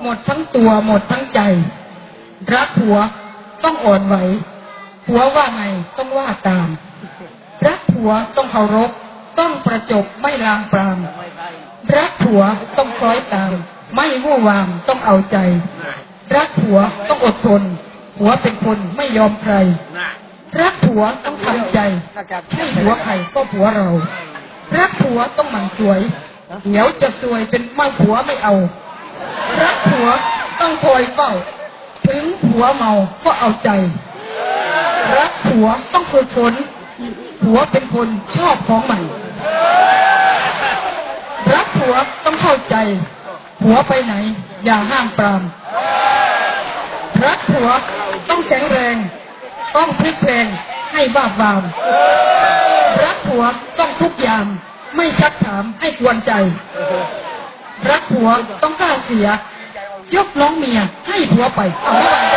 หมดทั้งตัวหมดทั้งใจ รักผัวต้องอ่อนไหวผัวว่าไงต้องว่าตาม รักผัวต้องเคารพต้องประจบไม่ลางปราม รักผัวต้องคล้อยตาม ไม่วู่วามต้องเอาใจ รักผัวต้องอดทนผัวเป็นคนไม่ยอมใคร รักผัวต้องทำใจให้ผัวใครก็ผัวเรา รักผัวต้องหมั่นสวย เดี๋ยวจะสวยเป็นไม่ผัวไม่เอา รักผัวต้องคอยเฝ้า ถึงผัวเมาก็เอาใจ รักผัวต้องฝึกฝนผัวเป็นคนชอบของใหม่ รักผัวต้องเข้าใจ ผัวไปไหน อย่าห้ามปราม รักผัวต้องแข็งแรง ต้องพลิกเพลงให้บ้าบาม รักผัวต้องทุกอย่างไม่ชักถามให้กวนใจ รักผัวต้องกล้าเสีย ยกล้องเมียให้ผัวไปเอาไว้